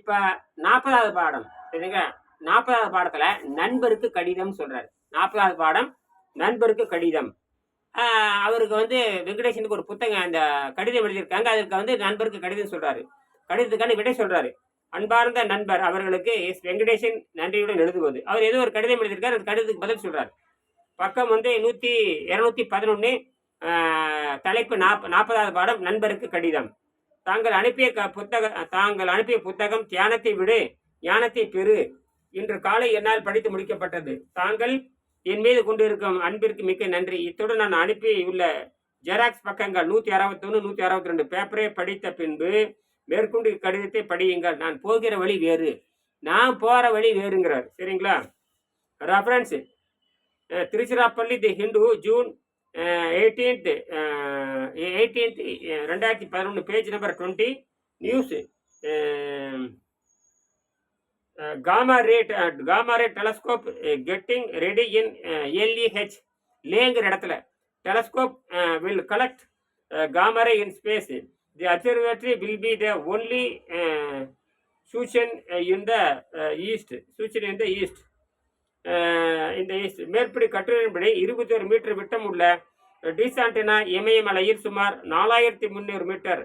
இப்ப நாற்பதாவது பாடம் சரிங்க நாற்பதாவது பாடத்துல நண்பருக்கு கடிதம் சொல்றாரு. நாற்பதாவது பாடம் நண்பருக்கு கடிதம். அவருக்கு வந்து வெங்கடேசனுக்கு ஒரு புத்தகம் அந்த கடிதம் எழுதியிருக்காங்க. அதற்கு வந்து நண்பருக்கு கடிதம் சொல்றாரு. கடிதத்துக்கான விடை சொல்றாரு. அன்பார்ந்த நண்பர் அவர்களுக்கு எஸ் வெங்கடேசன் நன்றியுடன் எழுதுவது அவர் ஏதோ ஒரு கடிதம் எழுதியிருக்காரு. அந்த கடிதத்துக்கு பதில் சொல்றாரு. பக்கம் வந்து நூற்றி இரநூத்தி பதினொன்று தலைப்பு நாற்ப நாற்பதாவது பாடம் நண்பருக்கு கடிதம். தாங்கள் அனுப்பிய க புத்தக தாங்கள் அனுப்பிய புத்தகம் தியானத்தை விடு ஞானத்தை பெறு. இன்று காலை என்னால் படித்து முடிக்கப்பட்டது. தாங்கள் என் மீது கொண்டிருக்கும் அன்பிற்கு மிக்க நன்றி. இத்துடன் நான் அனுப்பியுள்ள ஜெராக்ஸ் பக்கங்கள் நூற்றி அறுபத்தொன்று நூற்றி அறுபத்தி ரெண்டு பேப்பரை படித்த பின்பு மேற்கொண்டு கடிதத்தை படியுங்கள். நான் போகிற வழி வேறு. நான் போகிற வழி வேறுங்கிறார். சரிங்களா? Reference Tiruchirappalli the Hindu June eighteenth eighteenth ரெண்டாயிரத்தி பதினொன்று page number twenty news gamma ray gamma ray telescope getting ready in L E H லேங்கிற இடத்துல telescope will collect gamma ray in space the observatory will be the only சூச்சன் in the east சூச்சன் in the east இந்த மேற்படி கட்டுரையின்படி இருபத்தோரு metre விட்டம் உள்ள டிசாண்டினா இமயமலையில் சுமார் நாலாயிரத்தி முந்நூறு மீட்டர்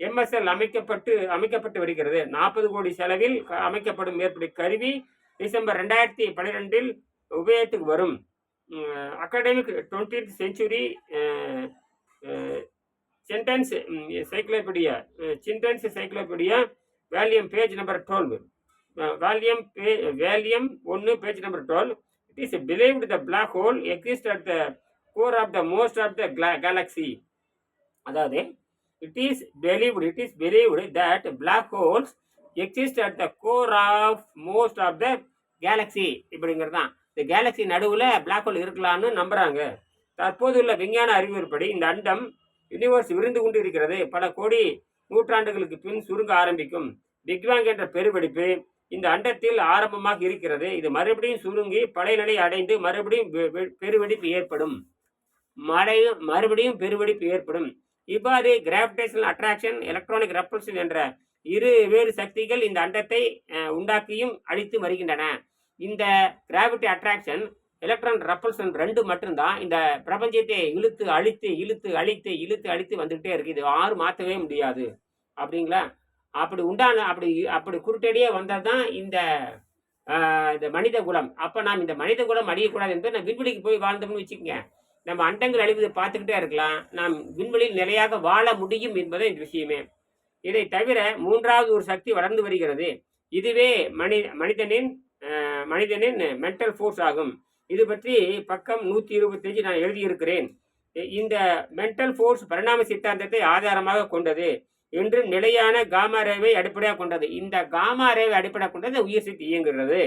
எம்எஸ்எல் அமைக்கப்பட்டு அமைக்கப்பட்டு வருகிறது. நாற்பது கோடி செலவில் அமைக்கப்படும் மேற்படி கருவி டிசம்பர் ரெண்டாயிரத்தி பன்னிரெண்டில் உபயோகத்துக்கு வரும். Academic twenty century sentence cyclopedia sentence cyclopedia volume page number twelve volume பே வேல்யூம் ஒன்று page number twelve it is believed the black hole exist at the core of the most of the galaxy அதாவது it is believed it is believed that black holes exist at the core of most of the galaxy இப்படிங்கிறது தான் இந்த Galaxy நடுவில் black hole இருக்கலாம்னு நம்புகிறாங்க தற்போது உள்ள விஞ்ஞான அறிவியற்படி இந்த அண்டம் யூனிவர்ஸ் விருந்து கொண்டு இருக்கிறது பல கோடி நூற்றாண்டுகளுக்கு பின் சுருங்க ஆரம்பிக்கும். பிக்பேங் என்ற பெருவெடிப்பு இந்த அண்டத்தில் ஆரம்பமாக இருக்கிறது. இது மறுபடியும் சுருங்கி பழைய நிலை அடைந்து மறுபடியும் பெருவெடிப்பு ஏற்படும். மழையும் மறுபடியும் பெருவெடிப்பு ஏற்படும். இவ்வாறு கிராவிடேஷனல் அட்ராக்ஷன் எலக்ட்ரானிக் ரெப்பல்ஷன் என்ற இரு வேறு சக்திகள் இந்த அண்டத்தை உண்டாக்கியும் அழித்து வருகின்றன. இந்த கிராவிட்டி அட்ராக்ஷன் எலக்ட்ரான் ரெப்பல்ஷன் ரெண்டு மட்டும்தான் இந்த பிரபஞ்சத்தை இழுத்து அழித்து இழுத்து அழித்து இழுத்து அழித்து வந்துகிட்டே இருக்குது இது ஆறு மாற்றவே முடியாது. அப்படிங்களா? அப்படி உண்டான அப்படி அப்படி குருட்டடியே வந்தால் தான் இந்த இந்த மனித குலம். அப்போ நாம் இந்த மனித குலம் அழியக்கூடாது என்பது நான் விண்வெளிக்கு போய் வாழ்ந்தோம்னு வச்சுக்கோங்க. நம்ம அண்டங்கள் அழிவதை பார்த்துக்கிட்டே இருக்கலாம். நாம் விண்வெளியில் நிலையாக வாழ முடியும் என்பது இந்த விஷயமே. இதை தவிர மூன்றாவது ஒரு சக்தி வளர்ந்து வருகிறது. இதுவே மனி மனிதனின் மனிதனின் மென்டல் ஃபோர்ஸ் ஆகும். இது பற்றி பக்கம் நூற்றி இருபத்தஞ்சு நான் எழுதியிருக்கிறேன். இந்த மென்டல் ஃபோர்ஸ் பரிணாம சித்தாந்தத்தை ஆதாரமாக கொண்டது. என்று நிலையான காமா ரேவை அடிப்படையாக கொண்டது. இந்த காமா ரேவை அடிப்படையாக கொண்டது உயிர் சக்தி இயங்குகிறது.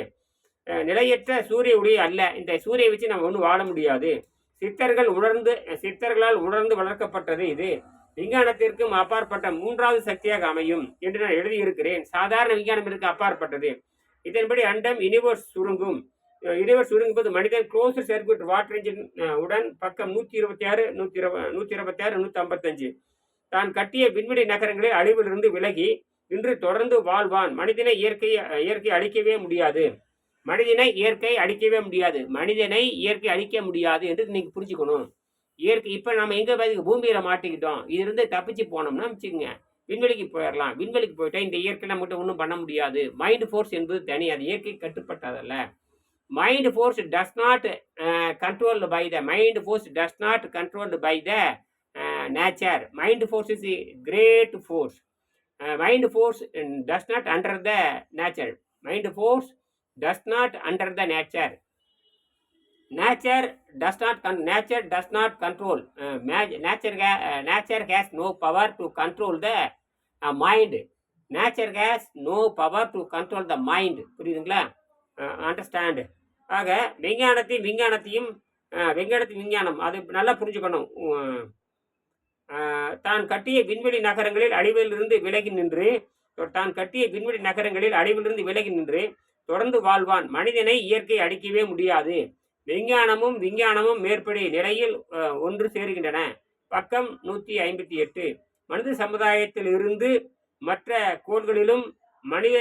நிலையற்ற சூரிய ஒளி அல்ல. இந்த சூரிய வச்சு நம்ம ஒன்றும் வாழ முடியாது. சித்தர்கள் உணர்ந்து சித்தர்களால் உணர்ந்து வளர்க்கப்பட்டது இது. விஞ்ஞானத்திற்கும் அப்பாற்பட்ட மூன்றாவது சக்தியாக அமையும் என்று நான் எழுதியிருக்கிறேன். சாதாரண விஞ்ஞானத்திற்கு அப்பாற்பட்டது. இதன்படி அண்டம் யூனிவர்ஸ் சுருங்கும். யூனிவர்ஸ் சுருங்கும் போது மனிதன் க்ளோஸ் சர்க்யூட் வாட்டர் இன்ஜின் உடன் பக்கம் நூற்றி இருபத்தி ஆறு நூற்றி இருப நூற்றி இருபத்தி ஆறு நூற்றி ஐம்பத்தஞ்சு தான் கட்டிய விண்வெளி நகரங்களில் அழிவிலிருந்து விலகி இன்று தொடர்ந்து வாழ்வான். மனிதனை இயற்கை இயற்கை அழிக்கவே முடியாது. மனிதனை இயற்கை அழிக்கவே முடியாது. மனிதனை இயற்கை அழிக்க முடியாது என்று நீங்க புரிஞ்சுக்கணும். இயற்கை இப்போ நம்ம எங்கே பார்த்து பூமியில் மாட்டிக்கிட்டோம். இதிலிருந்து தப்பிச்சு போனோம்னா வச்சுக்கோங்க விண்வெளிக்கு போயிடலாம். விண்வெளிக்கு போயிட்டால் இந்த இயற்கை நம்மகிட்ட ஒன்றும் பண்ண முடியாது. மைண்ட் ஃபோர்ஸ் என்பது தனி அது இயற்கை கட்டுப்பட்டதல்ல. Mind force does not controlled by the mind force does not controlled by the nature mind force is great force mind force does not under the nature mind force does not under the nature nature does not gun nature does not control uh, nature nature ga- uh, nature has no power to control the uh, mind. Nature has no power to புரியுதுங்களா? Uh, understand ஆக விஞ்ஞானத்தையும் விஞ்ஞானத்தையும் uh, விஞ்ஞானத்து விஞ்ஞானம் அது நல்லா புரிஞ்சுக்கணும். தான் கட்டிய விண்வெளி நகரங்களில் அழிவிலிருந்து விலகி நின்று தான் கட்டிய விண்வெளி நகரங்களில் அழிவிலிருந்து விலகி நின்று தொடர்ந்து வாழ்வான். மனிதனை இயற்கை அடிக்கவே முடியாது. விஞ்ஞானமும் விஞ்ஞானமும் மேற்படி நிலையில் ஒன்று சேருகின்றன. பக்கம் நூற்றி ஐம்பத்தி எட்டு. மனித சமுதாயத்தில் இருந்து மற்ற கோள்களிலும் மனித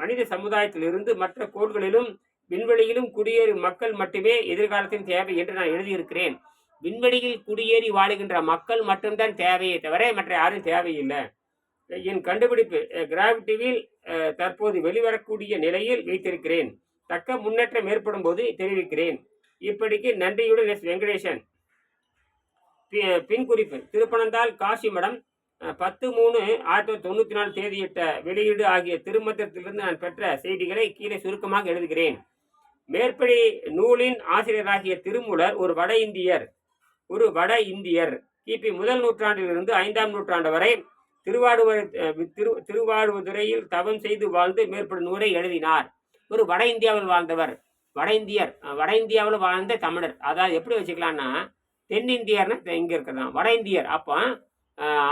மனித சமுதாயத்திலிருந்து மற்ற கோள்களிலும் விண்வெளியிலும் குடியேறும் மக்கள் மட்டுமே எதிர்காலத்தின் தேவை என்று நான் எழுதியிருக்கிறேன். விண்வெளியில் குடியேறி வாழுகின்ற மக்கள் மட்டும்தான் தேவையே தவிர மற்ற யாரும் தேவையில்லை. என் கண்டுபிடிப்பு கிராவிட்டிவில் தற்போது வெளிவரக்கூடிய நிலையில் வைத்திருக்கிறேன். தக்க முன்னேற்றம் ஏற்படும் போது தெரிவிக்கிறேன். இப்படிக்கு நன்றியுடன் எஸ். வெங்கடேசன். பி- பின் குறிப்பு திருப்பனந்தால் காசி மடம் பத்து மூணு ஆயிரத்தி தொள்ளாயிரத்தி தொண்ணூற்றி நாலு தேதியிட்ட வெளியீடு ஆகிய திருமத்தத்திலிருந்து நான் பெற்ற செய்திகளை கீழே சுருக்கமாக எழுதுகிறேன். மேற்படி நூலின் ஆசிரியராகிய திருமூலர் ஒரு வட இந்தியர் ஒரு வட இந்தியர். கிபி முதல் நூற்றாண்டிலிருந்து ஐந்தாம் நூற்றாண்டு வரை திருவாடுவர் அஹ், திரு திருவாடுதுறையில் தவம் செய்து வாழ்ந்து மேற்படும் நூலை எழுதினார். ஒரு வட இந்தியாவில் வாழ்ந்தவர். வட இந்தியர் வட இந்தியாவில் வாழ்ந்த தமிழர். அதாவது எப்படி வச்சுக்கலாம்னா தென்னிந்தியர்னா இங்கே இருக்கிறதான். வட இந்தியர். அப்போ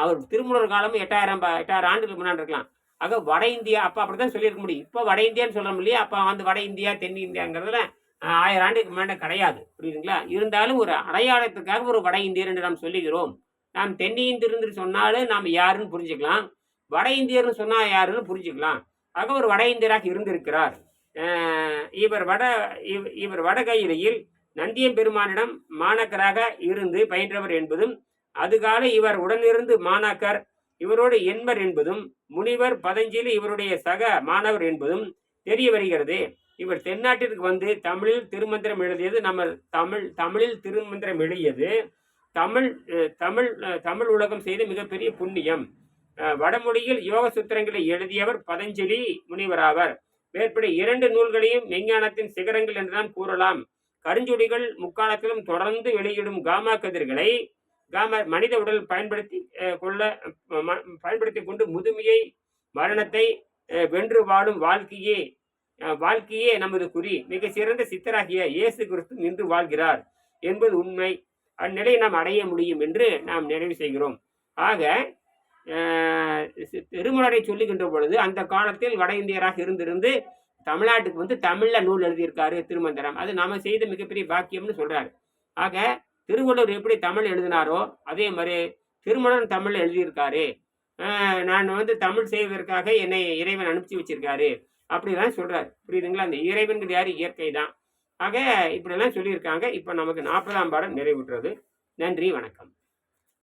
அவர் திருமணர் காலம் எட்டாயிரம் ப- எட்டாயிரம் ஆண்டுகளுக்கு முன்னாடி இருக்கலாம். ஆக வட இந்தியா அப்போ அப்படி தான் சொல்லியிருக்க முடியும். இப்போ வட இந்தியான்னு சொல்ல முடியல அப்போ வந்து வட இந்தியா தென்னிந்தியாங்கிறதுல ஆயிரம் ஆண்டுக்கு மேலே கிடையாது புரியுதுங்களா? இருந்தாலும் ஒரு அடையாளத்துக்காக ஒரு வட இந்தியர் என்று நாம் சொல்லுகிறோம். நாம் தென்னிந்தியர் என்று சொன்னாலும் நாம் யாருன்னு புரிஞ்சுக்கலாம். வட இந்தியர்னு சொன்னால் யாருன்னு புரிஞ்சுக்கலாம். ஆக ஒரு வட இந்தியராக இருந்திருக்கிறார். இவர் வட இவர் வடகையிலையில் நந்தியம் பெருமானிடம் மாணக்கராக இருந்து பயின்றவர் என்பதும் அதுகால இவர் உடனிருந்து மாணாக்கர் இவரோடு எண்பர் என்பதும் முனிவர் பதஞ்சலி இவருடைய சக மாணவர் என்பதும் தெரிய வருகிறது. இவர் தென்னாட்டிற்கு வந்து தமிழில் திருமந்திரம் எழுதியது நம்ம தமிழ் தமிழில் திருமந்திரம் எழுதியது. தமிழ் தமிழ் தமிழ் உலகம் செய்த மிகப்பெரிய புண்ணியம். வடமொழியில் யோக சூத்திரங்களை எழுதியவர் பதஞ்சலி முனிவராவர். மேற்படி இரண்டு நூல்களையும் விஞ்ஞானத்தின் சிகரங்கள் என்றுதான் கூறலாம். கருஞ்சுடிகள் முக்காலத்திலும் தொடர்ந்து வெளியிடும் காமா கதிர்களை காமா மனித உடல் பயன்படுத்தி கொள்ள ம- பயன்படுத்தி கொண்டு முதுமையை மரணத்தை வென்று வாழும் வாழ்க்கையே வாழ்க்கையே நமது குறி. மிக சிறந்த சித்தராகிய இயேசு கிறிஸ்து நின்று வாழ்கிறார் என்பது உண்மை. அந்நிலையை நாம் அடைய முடியும் என்று நாம் நிறைவு செய்கிறோம். ஆக திருமலரை சொல்லுகின்ற பொழுது அந்த காலத்தில் வட இந்தியராக இருந்திருந்து தமிழ்நாட்டுக்கு வந்து தமிழ்ல நூல் எழுதியிருக்காரு திருமந்திரம். அது நாம செய்த மிகப்பெரிய பாக்கியம்னு சொல்றாரு. ஆக திருவள்ளுவர் எப்படி தமிழ் எழுதினாரோ அதே மாதிரி திருமணம் தமிழ் எழுதியிருக்காரு. நான் வந்து தமிழ் செய்வதற்காக என்னை இறைவன் அனுப்பிச்சு வச்சிருக்காரு. அப்படிலாம் சொல்கிறார் புரியுதுங்களா? அந்த இறைவன்கிறது யாரு? இயற்கை தான் ஆக இப்படிலாம் சொல்லியிருக்காங்க. இப்போ நமக்கு நாற்பதாம் பாடம் நிறைவுற்றது. நன்றி வணக்கம்.